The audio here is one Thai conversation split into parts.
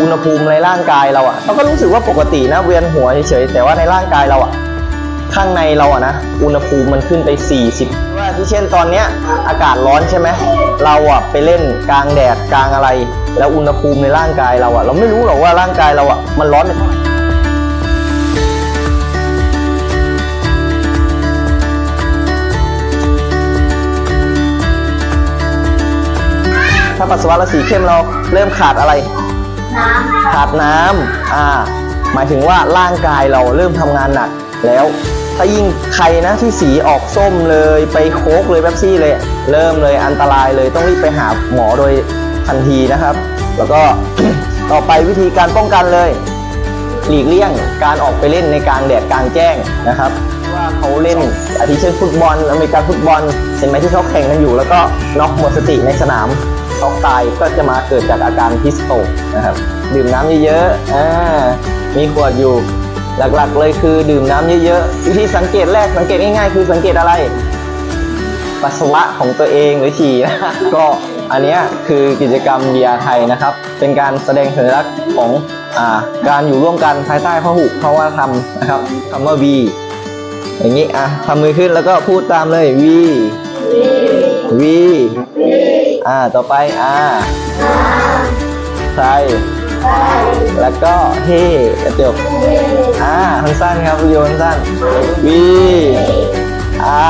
อุณหภูมิในร่างกายเราอะเราก็รู้สึกว่าปกตินะเวียนหัวเฉยๆแต่ว่าในร่างกายเราอะข้างในเราอะนะอุณหภูมิมันขึ้นไป 40 ว่าที่เช่นตอนเนี้ยอากาศร้อนใช่ไหมเราอะไปเล่นกลางแดดกลางอะไร แล้วอุณหภูมิในร่างกายเราอะเราไม่รู้หรอกว่าร่างกายเราอะมันร้อนไปเท่าไหร่ถ้าปัสสาวะสีเข้มเราเริ่มขาดอะไร น้ำขาดน้ำอ่า หมายถึงว่าร่างกายเราเริ่มทำงานหนักแล้ว ถ้ายิ่งใครนะที่สีออกส้มเลยไปโคกเลยแป๊บซี่เลย เริ่มเลยอันตรายเลยต้องรีบไปหาหมอโดยทันทีนะครับ แล้วก็ต่อไปวิธีการป้องกันเลย หลีกเลี่ยงการออกไปเล่นในกลางแดดกลางแจ้งนะครับว่าเขาเล่นอาทิเช่นฟุตบอลอเมริกันฟุตบอลเห็นไหมที่เขาแข่งกันอยู่ แล้วก็น็อกหมดสติในสนาม ช็อกตายก็จะมาเกิดจากอาการฮิสโตกนะครับดื่มน้ำเยอะๆอ่ามีขวดอยู่หลักๆ เลยคือดื่มน้ำเยอะๆวิธีสังเกตแรกสังเกตง่ายๆ คือสังเกตอะไร ปัสสาวะของตัวเองหรือฉี่นะก็อันนี้คือกิจกรรม VR ไทยนะครับ เป็นการแสดงสัญลักษณ์ของอการอยู่ร่วมกันภายใต้พหุภาวธรรมนะครับคำว่า V อย่างนี้อะทำมือขึ้นแล้วก็พูดตามเลย V V อ่า ต่อไปอ่าใช่แล้วก็เฮกระจกอ่าสั้นๆครับวิดีโอสั้นวีอ่า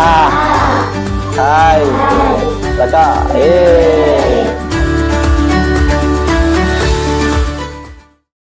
ใช่แล้วก็เอ